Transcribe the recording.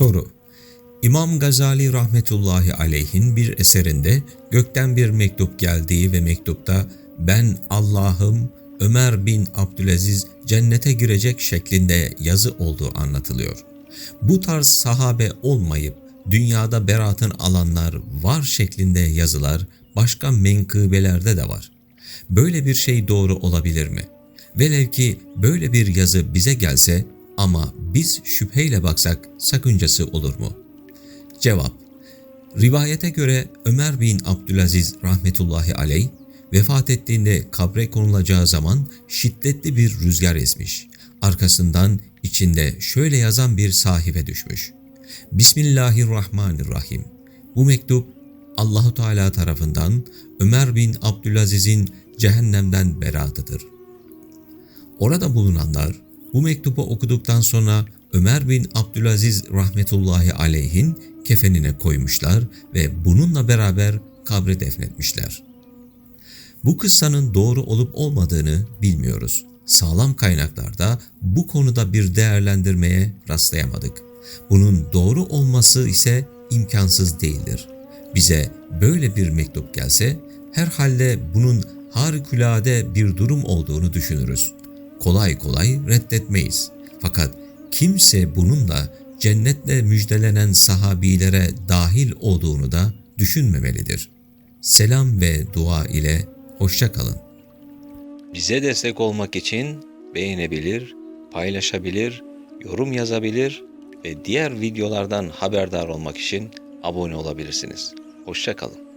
Soru İmam Gazali rahmetullahi aleyhin bir eserinde gökten bir mektup geldiği ve mektupta ben Allah'ım Ömer bin Abdülaziz cennete girecek şeklinde yazı olduğu anlatılıyor. Bu tarz sahabe olmayıp dünyada beratın alanlar var şeklinde yazılar başka menkıbelerde de var. Böyle bir şey doğru olabilir mi? Velev ki böyle bir yazı bize gelse ama biz şüpheyle baksak sakıncası olur mu? Cevap Rivayete göre Ömer bin Abdülaziz rahmetullahi aleyh vefat ettiğinde kabre konulacağı zaman şiddetli bir rüzgar esmiş. Arkasından içinde şöyle yazan bir sahife düşmüş. Bismillahirrahmanirrahim. Bu mektup Allahu Teala tarafından Ömer bin Abdülaziz'in cehennemden beratıdır. Orada bulunanlar bu mektubu okuduktan sonra Ömer bin Abdülaziz rahmetullahi aleyhin kefenine koymuşlar ve bununla beraber kabre defnetmişler. Bu kıssanın doğru olup olmadığını bilmiyoruz. Sağlam kaynaklarda bu konuda bir değerlendirmeye rastlayamadık. Bunun doğru olması ise imkansız değildir. Bize böyle bir mektup gelse herhalde bunun harikulade bir durum olduğunu düşünürüz. Kolay kolay reddetmeyiz. Fakat kimse bununla cennetle müjdelenen sahabilere dahil olduğunu da düşünmemelidir. Selam ve dua ile hoşça kalın. Bize destek olmak için beğenebilir, paylaşabilir, yorum yazabilir ve diğer videolardan haberdar olmak için abone olabilirsiniz. Hoşça kalın.